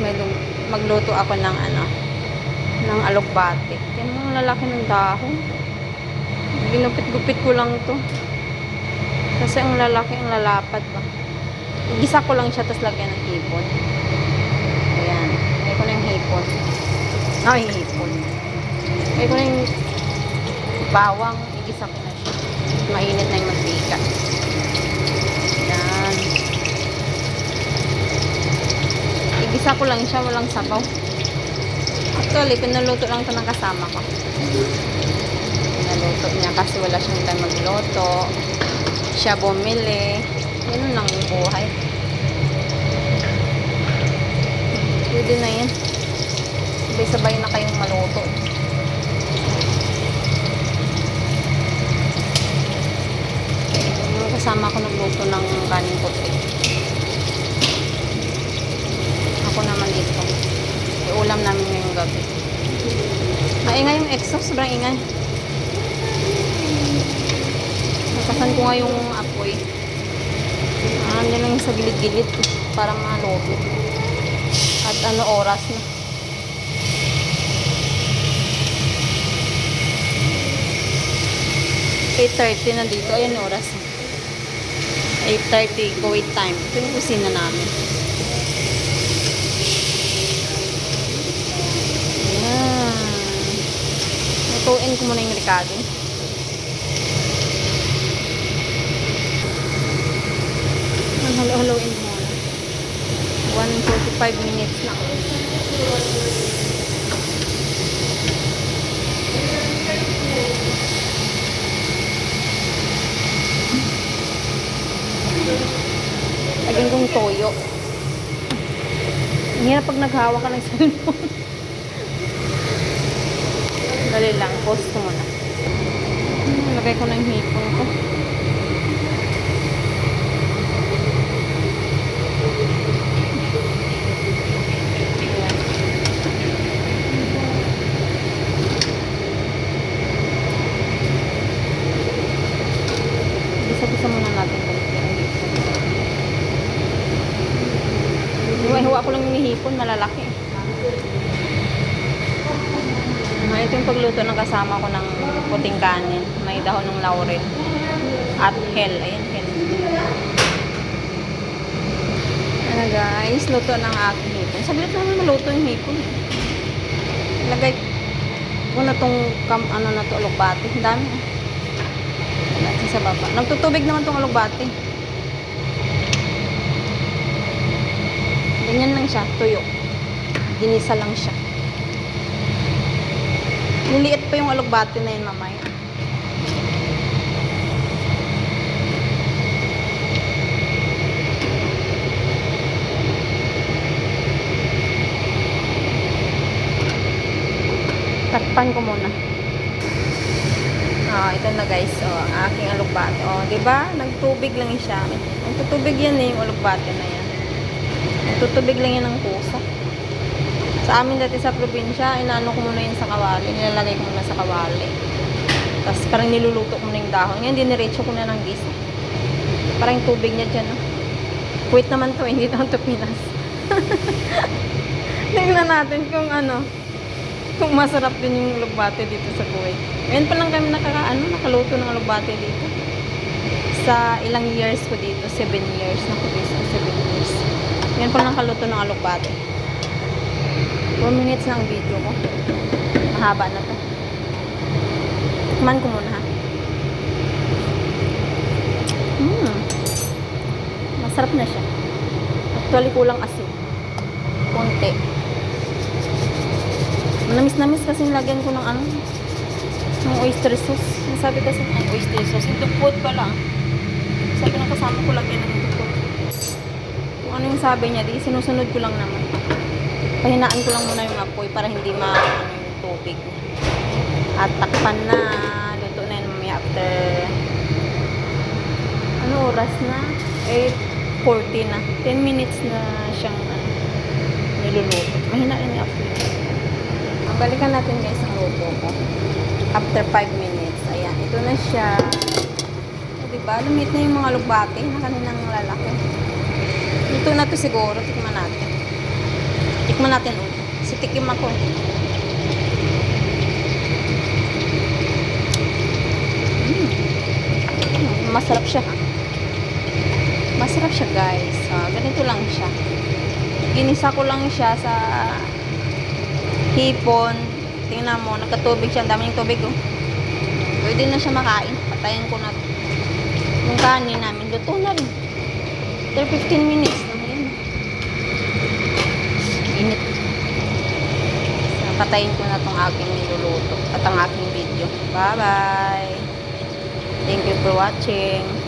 may magluto ako ng ano, ng alokbate. Yan ang lalaki ng dahon. Ginupit-gupit ko lang to. Kasi ang lalaki, ang lalapad ba. Igisa ko lang siya, tapos lagyan ng hipon. Ayan. Lagyan ko na yung hipon. Ay, hipon. Lagyan ko na yung bawang. Igisa ko na siya. Mainit na yung mantika. Ayan. Igisa ko lang siya, walang sabaw. Actually, pinaluto lang ito ng kasama ko. Pinaluto niya kasi wala siyang time magluto. Siya bumili. Ganun lang yung buhay. Pwede na yan. Sabay-sabay na kayong maluto. Kasama ko nagluto ng kanin puti. Ako naman dito. Yung ulam namin ngayong gabi. Maingay yung exhaust, sobrang ingay. Nakasan ko nga yung apoy. Ah, yan lang sa gilid-gilid para maluto. At ano oras na. Eight thirty na dito. Ayan oras. 8.30 Kuwait time. Ito yung kusina namin. Lutuin ko muna yung Ricardo. Ang halo-haloin mo muna. 145 minutes na. Lagyan kong toyo. Ang hirap pag naghawak ka ng cellphone. Dali lang, post ko muna. Lagay ko yung hipon ko. Bisa-bisa muna natin hipon. Hiwa-hiwa ko lang yung hipon, malalaki. Ah, ito yung pagluto ng kasama ko ng puting kanin. May dahon ng laurel. At hell. Ayan, hell. Ano guys, luto ng aking hipon. Saglit naman maluto yung hipon. Lagay ko na tong kam, ano na to, alokbate. Ang dami. Natin sa baba. Nagtutubig naman tong alokbate. Ganyan lang siya, tuyo. Ginisa lang siya. Niliit pa yung alugbate na yun mamaya. Takpan ko muna. Ah, ito na guys, oh, ang aking alugbate. Oh, 'di ba? Nagtubig lang siya. Nagtutubig yan eh, yung alugbate na yan. Nagtutubig lang yan ng kusa. Sa amin dati sa probinsya, inaano ko muna yun sa kawali. Nilalagay ko muna sa kawali. Tapos parang niluluto ko muna yung dahon. Ngayon, diniretso ko na ng gisa. Parang tubig niya dyan, no? Kuwait naman to, hindi naman to Pinas. Tingnan natin kung ano, kung masarap din yung lugbate dito sa Kuwait. Ngayon pa lang kami nakaka, ano, nakaluto ng lugbate dito. Sa ilang years ko dito, 7 years na ko dito, 7 years. Ngayon pa lang nakaluto ng alugbate. 4 minutes na ang video ko. Mahaba na to. Tikman ko muna ha. Mm. Masarap na siya. Actually, kulang asin. Konti. Manamis-namis kasi lagyan ko ng ano, ng oyster sauce. Sabi kasi ng oyster sauce. Ito food pala. Sabi ng kasama ko lagyan ng ito Kung ano yung sabi niya, di sinusunod ko lang naman. Pahinaan ko lang muna yung apoy para hindi ma ano, yung tubig. At takpan na. Luto na yun mamaya after ano oras na? 8.40 na. 10 minutes na siyang ano, niluluto. Mahina rin yung apoy. Balikan natin guys ang luto ko. After 5 minutes. Ayan. Ito na siya. O, diba? Lumit na yung mga lugbate na kaninang lalaki. Luto na to siguro. Tikman natin. Tikman natin ulit. Si tikim ako. Mm. Masarap siya. Masarap siya guys. Ah, ganito lang siya. Ginisa ko lang siya sa hipon. Tingnan mo, nagkatubig siya. Ang dami ng tubig oh. Pwede na siya makain. Patayin ko na. Yung kanin namin, luto na rin. After 15 minutes na yun. Init. So, patayin ko na tong aking niluluto at ang aking video. Bye-bye! Thank you for watching.